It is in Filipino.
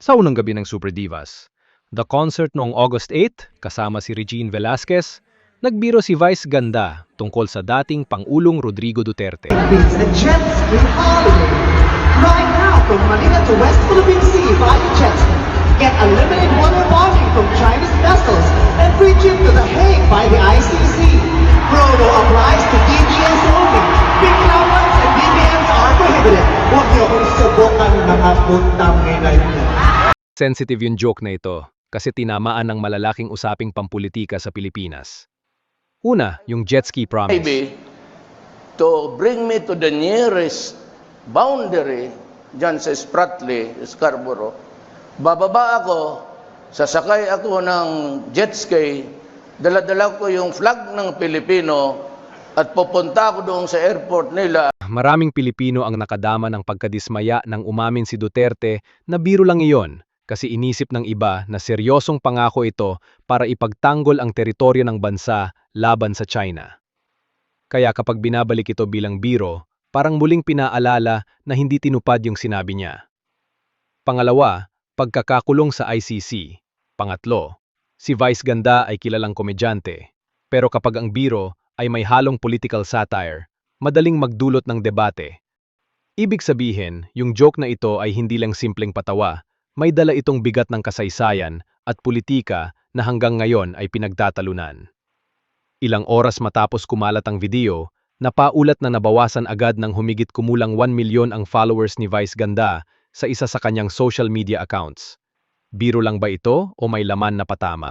Sa unang gabi ng Super Divas, the concert noong August 8, kasama si Regine Velasquez, nagbiro si Vice Ganda tungkol sa dating Pangulong Rodrigo Duterte. Philippines and jet ski holiday. Right now, from Manila to West Philippine Sea via jet ski. Get unlimited water bonding from Chinese vessels and free trip to The Hague by the ICC. Promo applies to DBS only. Big numbers and BBMs are prohibited. Huwag niyo akong subukan mga putang niyo. Sensitive yung joke na ito kasi tinamaan ng malalaking usaping pampulitika sa Pilipinas. Una, yung jet ski promise. maybe to bring me to the nearest boundary dyan sa Spratly, Scarborough. Bababa ako, sasakay ako ng jet ski, daladala ko yung flag ng Pilipino at pupunta ako doon sa airport nila Maraming Pilipino ang nakadama ng pagkadismaya nang umamin si Duterte na biro lang iyon kasi inisip ng iba na seryosong pangako ito para ipagtanggol ang teritoryo ng bansa laban sa China. Kaya kapag binabalik ito bilang biro, parang muling pinaalala na hindi tinupad yung sinabi niya. Pangalawa, pagkakakulong sa ICC. Pangatlo, si Vice Ganda ay kilalang komedyante. Pero kapag ang biro ay may halong political satire, madaling magdulot ng debate. Ibig sabihin, yung joke na ito ay hindi lang simpleng patawa, may dala itong bigat ng kasaysayan at politika na hanggang ngayon ay pinagtatalunan. Ilang oras matapos kumalat ang video, napaulat na nabawasan agad ng humigit kumulang 1 milyon ang followers ni Vice Ganda sa isa sa kanyang social media accounts. Biro lang ba ito o may laman na patama?